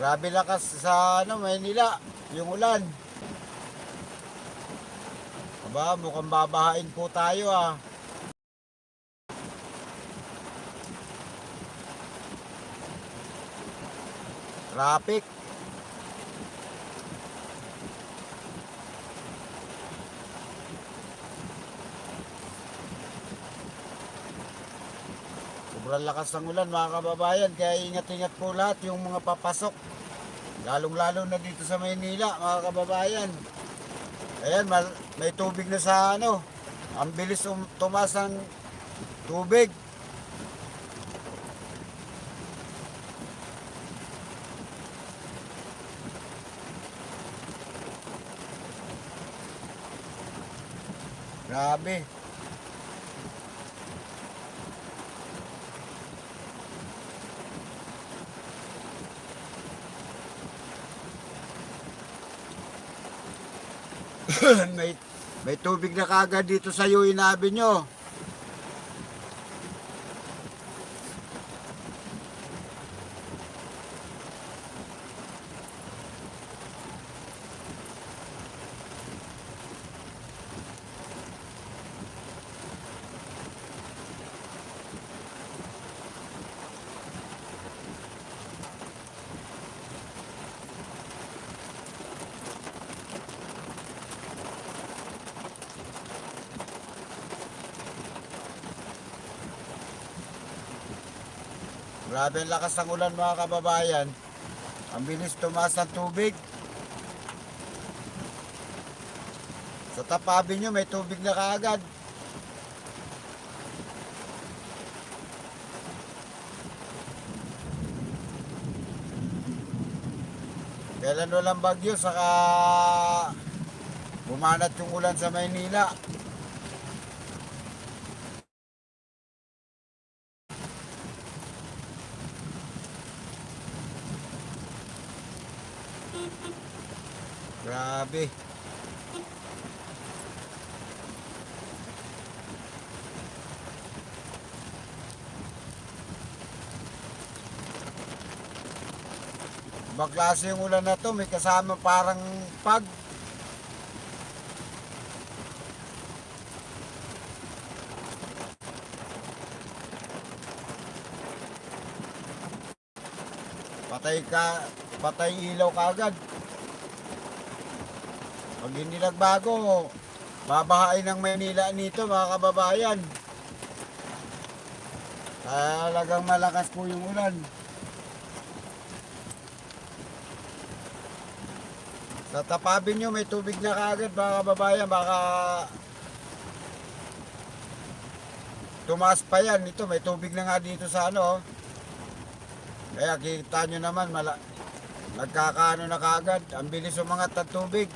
Grabe lakas sa ano, Maynila, yung ulan. Aba, mukhang babahain po tayo ah. Traffic. Sobrang lakas ng ulan mga kababayan, kaya ingat-ingat po lahat yung mga papasok. Lalong-lalo na dito sa Maynila mga kababayan. Ayan, may tubig na sa ano. Ang bilis um, tumas ng tubig. Grabe. may may tubig na kagad dito sa iyo inabi nyo. Grabe ang lakas ng ulan mga kababayan. Ang bilis tumaas ng tubig. Sa tapabi nyo may tubig na kaagad. Kailan walang bagyo saka bumanat yung ulan sa Maynila. Grabe. Ibang klase yung ulan na to, may kasama parang pag. Patay ka, patay ilaw ka agad. Pag hindi nagbago, babahain ng Maynila nito mga kababayan. Talagang malakas po yung ulan. Sa tapabin nyo may tubig na kaagad mga kababayan. Baka tumaas pa yan. Ito may tubig na nga dito sa ano. oh. Kaya kita nyo naman mala nagkakaano na kaagad. Ang bilis umangat ng tubig.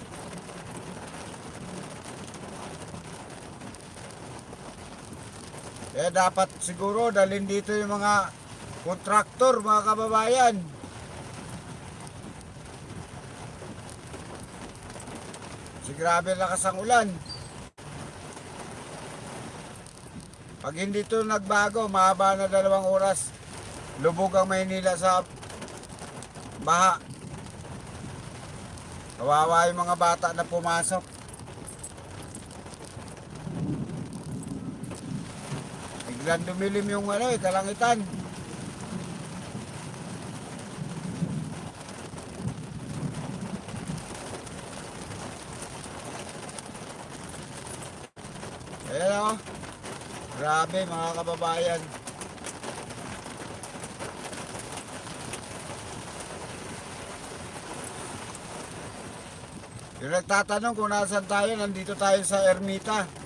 Kaya dapat siguro dalhin dito yung mga kontraktor, mga kababayan. Si grabe lakas ang ulan. Pag hindi ito nagbago, mahaba na dalawang oras. Lubog ang Maynila sa baha. Kawawa yung mga bata na pumasok. Biglang dumilim yung ano eh, kalangitan. Ayan o. Grabe mga kababayan. Yung nagtatanong kung nasan tayo, nandito tayo sa Ermita.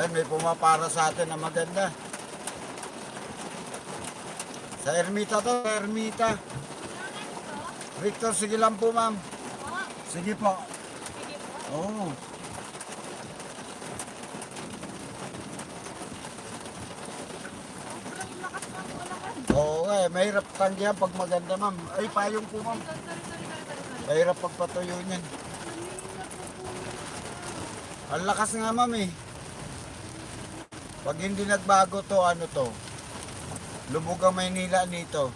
Ay, may pumapara sa atin na maganda. Sa Ermita to, sa Ermita. Victor, sige lang po, ma'am. Sige po. Oo. Oo nga eh, mahirap tanggihan pag maganda, ma'am. Ay, payong po, ma'am. Mahirap pagpatuyo niyan. Ang lakas nga ma'am eh. Pag hindi nagbago to, ano to? Lubog ang Maynila nito.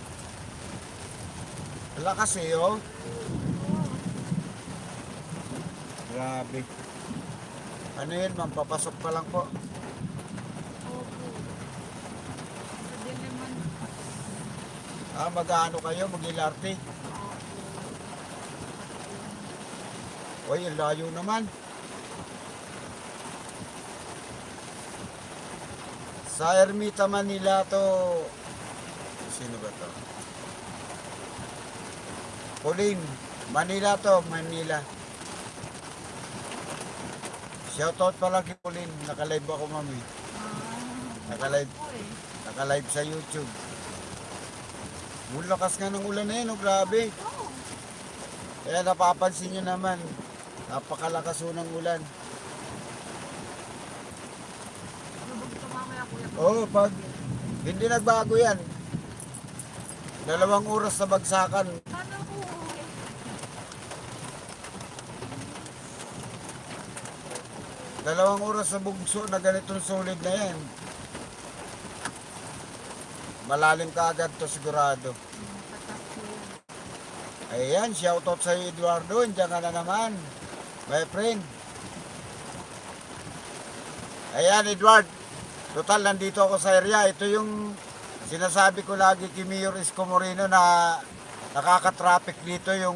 Ang lakas eh, oh. Grabe. Ano yun ma'am? Papasok pa lang po. Ah, mag-ano kayo? Mag-ilarte? Uy, layo naman. Sa Ermita Manila to... Sino ba to? Pauline. Manila to, Manila. Shoutout pala kay Pauline. Nakalive ako, mami. ah, Nakalive. eh. Nakalive sa YouTube. Ang lakas nga ng ulan na yan, oh, grabe. Kaya napapansin nyo naman, napakalakas ng ulan. Lubog ito Oo, pag hindi nagbago yan, dalawang oras sa bagsakan, dalawang oras sa bugso na ganitong solid na yan. Malalim ka agad to sigurado. Ayan, shoutout sa Eduardo, diyan ka na naman. My friend. Ayan, Edward. Total, nandito ako sa area. Ito yung sinasabi ko lagi kay Mayor Isko Moreno na nakaka-traffic dito yung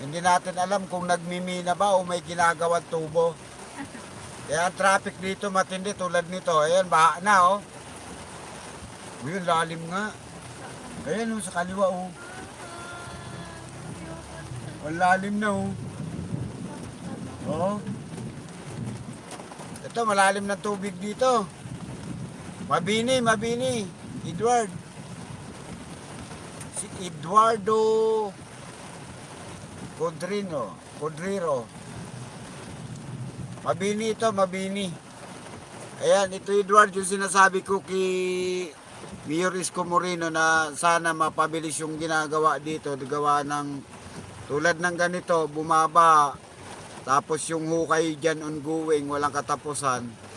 hindi natin alam kung nagmimina ba o may ginagawang tubo. Kaya ang traffic dito matindi tulad nito. Ayan, baha na oh. Ang lalim nga. Ayan oh, sa kaliwa oh. Ang lalim na oh. Oo. Ito, malalim na tubig dito. Mabini, mabini. Edward. Si Eduardo Codrino. Codriro. Mabini ito, mabini. Ayan, ito Edward, yung sinasabi ko kay Mayor Isko Moreno na sana mapabilis yung ginagawa dito. Gawa ng tulad ng ganito, bumaba. Tapos yung hukay dyan ongoing, walang katapusan.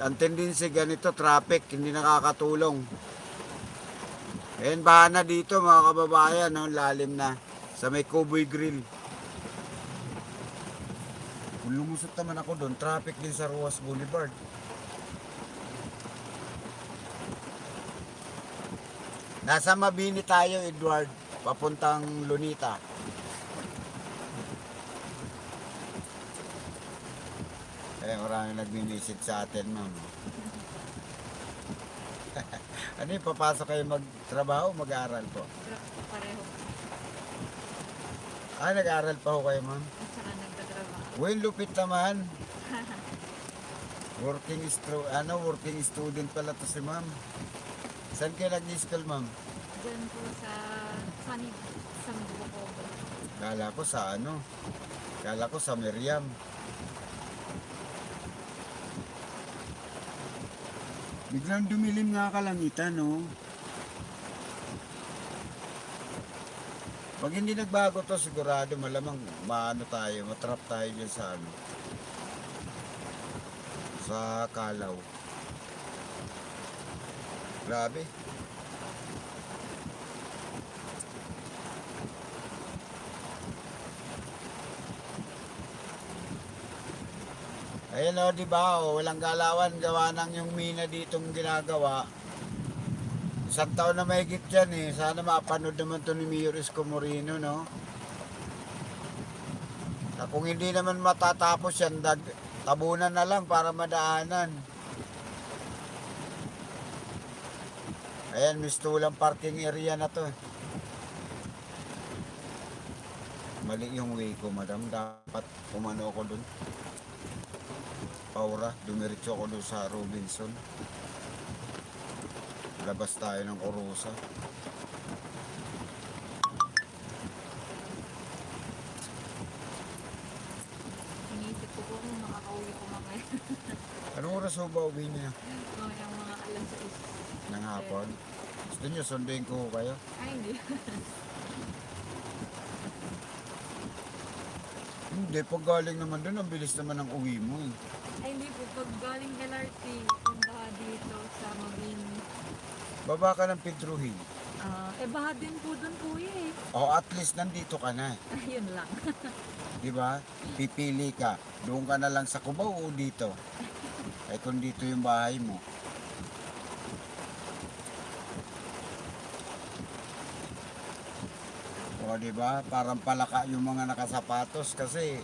Ang tendency ganito, traffic, hindi nakakatulong. Ayan, baha na dito mga kababayan, no? lalim na. Sa may Cowboy Grill. Kung lumusot naman ako doon, traffic din sa Ruas Boulevard. Nasa Mabini tayo, Edward, papuntang Lunita. Eh, maraming nagmi-visit sa atin, ma'am. ano yung papasok kayo magtrabaho, mag-aaral po? Pareho. Ah, nag-aaral pa ho kayo, ma'am? At saka nagtatrabaho. Uy, lupit naman. Working stru ano, working student pala to si ma'am. Saan kayo nag-school, ma'am? Diyan po sa San Bukobo. Kala ko sa ano? Kala ko sa Miriam. Biglang dumilim nga kalangitan, no? Pag hindi nagbago to, sigurado malamang maano tayo, matrap tayo dyan sa ano. Sa Kalaw. Grabe. Ayan o, di ba? O, walang galawan. Gawa nang yung mina ditong ginagawa. Isang taon na mahigit yan eh. Sana mapanood naman to ni Mayor Isko Moreno, no? Na kung hindi naman matatapos yan, dag, tabunan na lang para madaanan. Ayan, mistulang parking area na to. Mali yung way ko, madam. Dapat umano ako dun. Paura, dumiretso ako doon sa Robinson. Labas tayo ng Orosa. Inisip ko po kung makakauwi ko mamaya. Anong oras ho ba uwi niya? Mamaya mga alam sa is. Ng hapon? Gusto niyo sunduin ko kayo? Ay, hindi. Hindi, pag galing naman doon, ang bilis naman ng uwi mo eh. Ay, hindi po. Pag galing LRT, punta dito sa Mabini. Baba ka ng Pedro Hill. Ah, eh, baha din po dun kuya eh. O at least nandito ka na. Ayun lang. Di ba? Pipili ka. Doon ka na lang sa Cubao o dito. Ay kung dito yung bahay mo. O di ba? Parang palaka yung mga nakasapatos kasi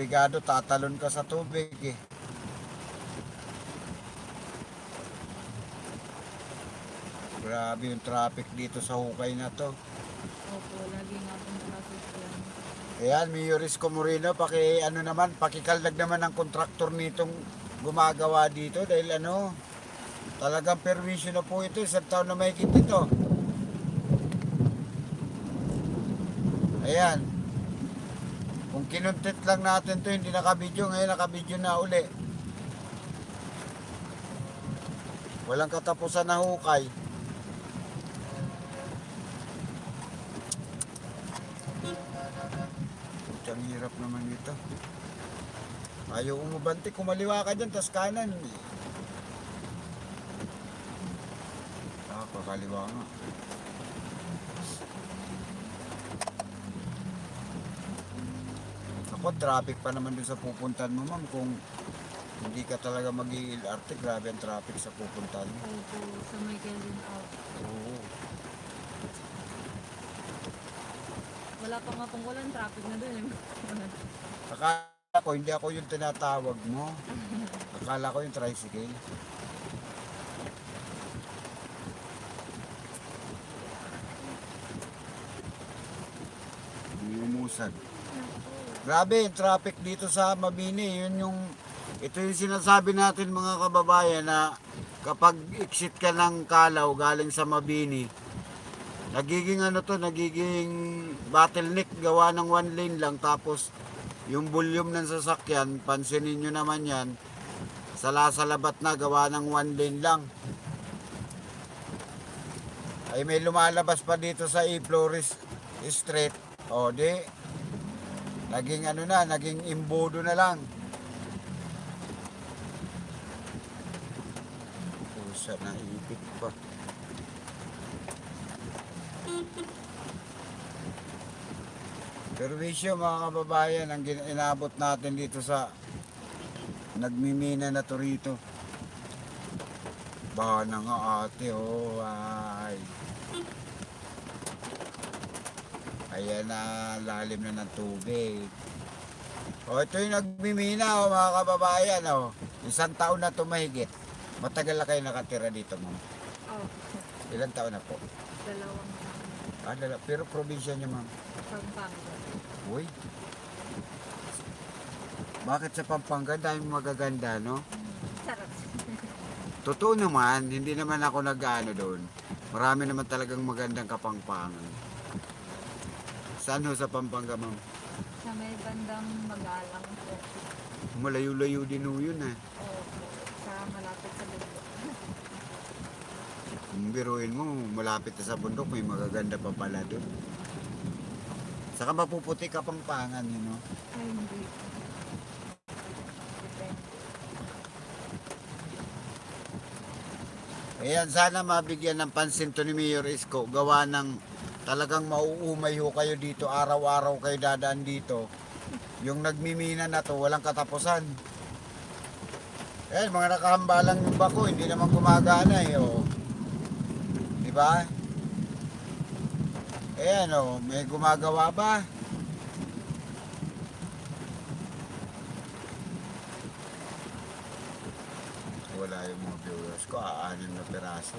obligado tatalon ka sa tubig eh. Grabe yung traffic dito sa hukay na to. Opo, lagi nga pong traffic yan. Ayan, Mayor Isko Moreno, paki ano naman, pakikaldag naman ng kontraktor nitong gumagawa dito dahil ano, talagang permission na po ito, isang taon na mahigit ito. Ayan. Kung kinuntit lang natin to, hindi nakabidyo, ngayon nakabidyo na uli. Walang katapusan na hukay. Ang hirap naman ito. Ayaw umubante, kumaliwa ka dyan, tas kanan. Ah, pakaliwa nga. Ako, traffic pa naman dun sa pupuntan mo, ma'am. Kung hindi ka talaga mag lrt grabe ang traffic sa pupuntan mo. Opo, sa may Kelvin out. Oo. Wala pa nga pong ulan, traffic na dun eh. Akala ko, hindi ako yung tinatawag mo. Akala ko yung tricycle. Umumusad. Grabe yung traffic dito sa Mabini. Yun yung, ito yung sinasabi natin mga kababayan na kapag exit ka ng Kalaw galing sa Mabini, nagiging ano to, nagiging bottleneck gawa ng one lane lang tapos yung volume ng sasakyan, pansinin nyo naman yan, salasalabat na gawa ng one lane lang. Ay may lumalabas pa dito sa E. Flores Street. O di, naging ano na, naging imbodo na lang. Pusa na ipit pa. Perwisyo mga kababayan, ang inabot natin dito sa nagmimina na to rito. Baha na nga ate, oh, ay. Ayan na, lalim na ng tubig. O, ito yung nagmimina, oh, mga kababayan, oh. Isang taon na to mahigit. Matagal na kayo nakatira dito, ma'am. Oh, Ilang taon na po? dalawang taon. Ah, dala, pero probinsya niyo, ma'am. Pampanga. Uy. Bakit sa Pampanga dahil magaganda, no? Sarap. Totoo naman, hindi naman ako nag-ano doon. Marami naman talagang magandang kapangpangan. Saan ho sa Pampanga, ma'am? Sa may bandang magalang po. Malayo-layo din ho yun, eh. Opo, sa malapit sa bundok. Kung biruin mo, malapit na sa bundok, may magaganda pa pala doon. Saka mapuputi kapangpangan, yun, no? Ay, hindi. Ayan, sana mabigyan ng pansin to ni Mayor Isko. Gawa ng talagang mauumay ho kayo dito. Araw-araw kayo dadaan dito. Yung nagmimina na to, walang katapusan. Ayan, mga nakahambalang yung bako, hindi naman gumagana eh. Oh. Di ba? Ayan, oh, may gumagawa ba? Wala yung mga viewers ko, aanim na peraso.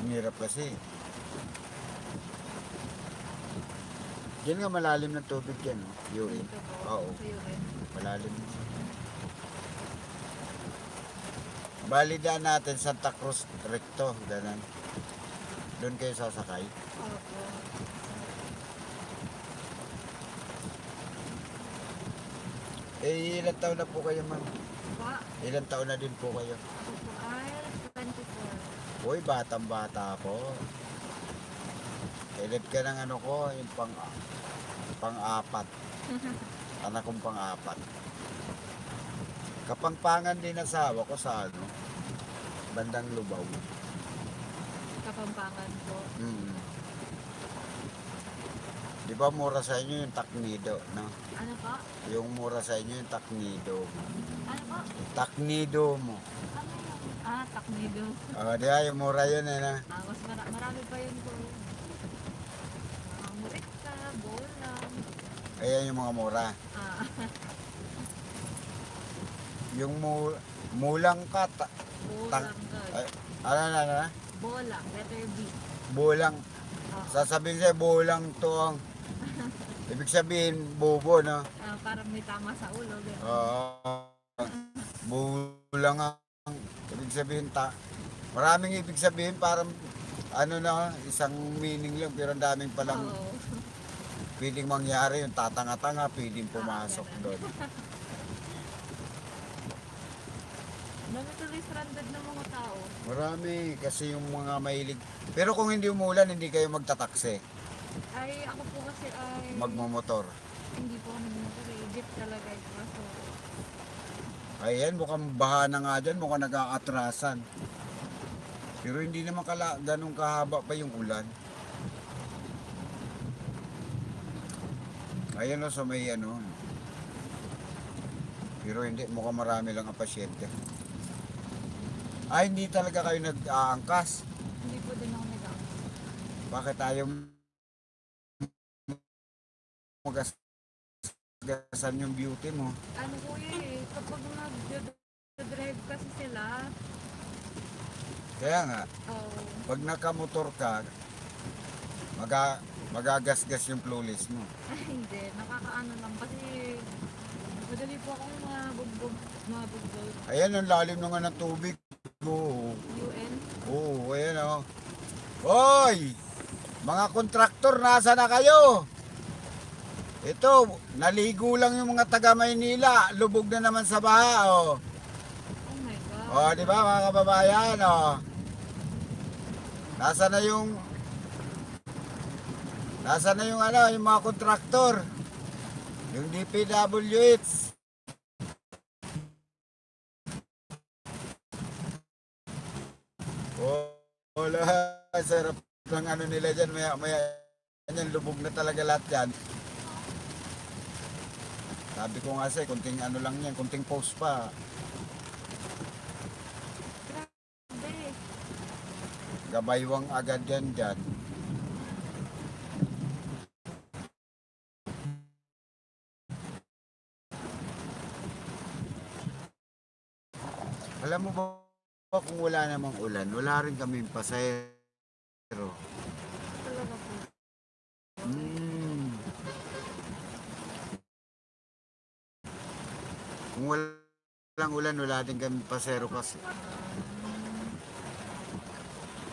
Ang hirap kasi. Diyan nga malalim ng tubig yan, no? Yuri. Po. Oo, malalim. Balidaan natin Santa Cruz Recto, ganun. Doon kayo sasakay. Opo. Eh, ilang taon na po kayo, ma'am? Pa, Ilang taon na din po kayo? opo. Ay, 24. Uy, batang-bata po. Kailangan Edit ka ng ano ko, yung pang pang-apat. Anak kong pang-apat. Kapampangan din asawa ko sa ano, bandang Lubaw. Kapampangan po. Mm. Di ba mura sa inyo yung taknido, no? Ano po? Yung mura sa inyo yung taknido. Ano po? Taknido mo. Ano yun? Ah. Oh, di? Yung mura yun, eh, na. Ah, mas mara- marami pa yun po. Mga murikta, bolang. Ayan yung mga mura. Ah, Yung mu mulang ka, ta- ay, ano na na? Bolang, letter B. Bulang. Ah, Sasabihin sa'yo, bulang to ang... Ibig sabihin, bobo, no? ah, parang may tama sa ulo. Oo. bulang ang... Ibig sabihin, ta... Maraming ibig sabihin, parang... Ano na, isang meaning lang, pero ang daming palang Oo. pwedeng mangyari. Yung tatanga-tanga, pwedeng pumasok ganun. doon. Dami tuloy stranded ng mga tao. Marami, kasi yung mga mahilig... Pero kung hindi umulan, hindi kayo magtatakse. Ay, ako po kasi ay... Magmamotor. Hindi po ako nagmotor eh. Jeep talaga ito. So, Ayan, mukhang baha na nga dyan, mukhang nag-aatrasan. Pero hindi naman kala, ganun kahaba pa yung ulan. Ayan o, sa may ano. Pero hindi, mukhang marami lang ang pasyente. Ay, hindi talaga kayo nag-aangkas. hindi po din ako nag Bakit ayaw magasgasan yung beauty mo? Ano po eh, kapag nag-drive kasi sila, Kaya nga, oh, pag nakamotor ka, maga, magagasgas yung flawless mo. ay hindi, nakakaano lang kasi madali po akong mabugbog, mabugbog. Ayan, ang lalim na nga ng tubig. Oo, UN, oo, ayan o. Hoy! Mga kontraktor, nasa na kayo? Ito, naligo lang yung mga taga Maynila. Lubog na naman sa baha, oh. oh my god. Oh, di ba mga kababayan, oh. Nasa na yung Nasa na yung ano, yung mga kontraktor. Yung DPWH. Oh, wala. Sarap ng ano nila dyan. Maya, maya, yan, lubog na talaga lahat yan. Sabi ko nga sa'yo, kunting ano lang yan, kunting post pa. Grabe. Gabaywang agad yan dyan. Alam mo ba kung wala namang ulan, wala rin kaming pasero. Talaga po. Mm. Kung walang ulan, wala din kaming pasero kasi.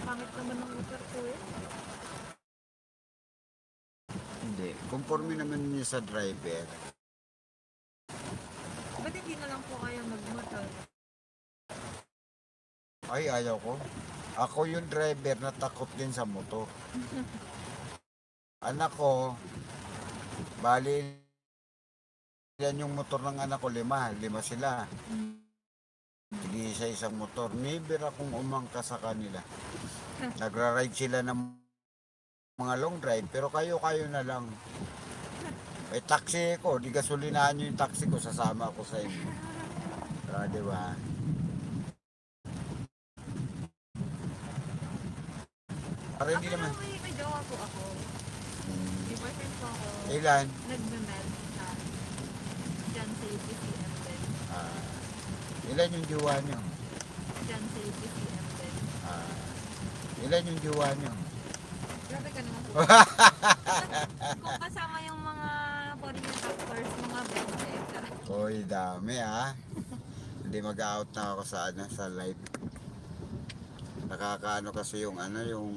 Pangit naman ng motor ko eh. Hindi. Conforme naman niya sa driver. Ba't hindi na lang po kayo magmotor? Ay, ayaw ko. Ako yung driver na takot din sa motor. anak ko, bali, yan yung motor ng anak ko, lima. Lima sila. Hindi sa isang motor. Never akong umangka sa kanila. Nagra-ride sila ng mga long drive, pero kayo-kayo na lang. May taxi ko, di gasolinahan nyo yung taxi ko, sasama ako sa inyo. Ah, di ba? Para hindi Ako naman. naman may, jowa po ako. May boyfriend po ako. Ilan? John sa UPCM din. Ah, ilan yung jowa nyo? John sa UPCM din. Ah, ilan yung jowa nyo? Grabe ka naman po. Kung kasama yung mga foreign factors, mga 20. Hoy, dami ah. Hindi mag-out na ako sa ano, sa live. Nakakaano kasi yung ano, yung